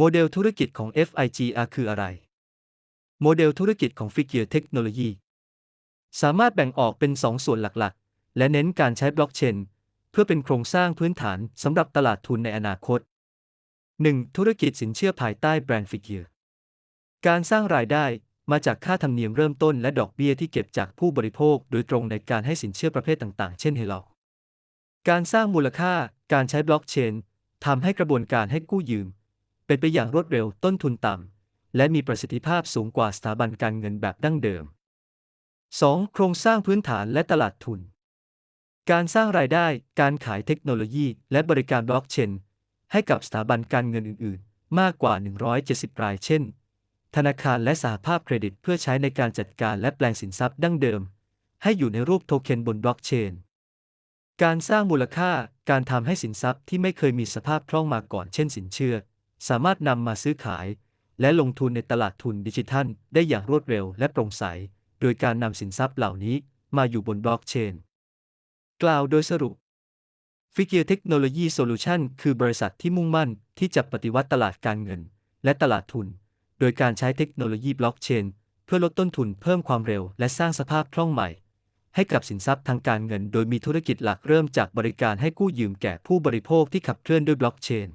โมเดลธุรกิจของ FIGR คืออะไร โมเดลธุรกิจของ Figure Technology สามารถแบ่งออกเป็น 2 ส่วนหลักๆ และเน้นการใช้บล็อกเชนเพื่อเป็นโครงสร้างพื้นฐานสำหรับตลาดทุนในอนาคต 1. ธุรกิจสินเชื่อภายใต้แบรนด์ Figure การสร้างรายได้มาจากค่าธรรมเนียมเริ่มต้นและดอกเบี้ยที่เก็บจากผู้บริโภค โดยตรงในการให้สินเชื่อประเภทต่างๆ เช่นเฮลการสร้างมูลค่า การใช้บล็อกเชนทำให้กระบวนการให้กู้ยืม เป็นไปอย่างรวดเร็วต้นทุนต่ำ และมีประสิทธิภาพสูงกว่าสถาบันการเงินแบบดั้งเดิม 2. โครงสร้างพื้นฐานและตลาดทุน การสร้างรายได้ การขายเทคโนโลยี และบริการบล็อกเชนให้กับสถาบันการเงินอื่น ๆ มากกว่า 170 ราย เช่น ธนาคารและสหภาพเครดิตเพื่อใช้ในการจัดการและแปลงสินทรัพย์ดั้งเดิม ให้อยู่ในรูปโทเค็นบนบล็อกเชน การสร้างมูลค่า การทำให้สินทรัพย์ที่ไม่เคยมีสภาพคล่องมาก่อน เช่น สินเชื่อ สามารถนำมาซื้อขาย และลงทุนในตลาดทุนดิจิทัล ได้อย่างรวดเร็วและโปร่งใส โดยการนำสินทรัพย์เหล่านี้มาอยู่บนบล็อกเชน กล่าวโดยสรุป Figure Technology Solution คือบริษัทที่มุ่งมั่นที่จะปฏิวัติตลาดการเงิน และตลาดทุน โดยการใช้เทคโนโลยีบล็อกเชน เพื่อลดต้นทุนเพิ่มความเร็ว และสร้างสภาพคล่องใหม่ ให้กับสินทรัพย์ทางการเงิน โดยมีธุรกิจหลักเริ่มจากบริการให้กู้ยืมแก่ผู้บริโภคที่ขับเคลื่อนด้วยบล็อกเชน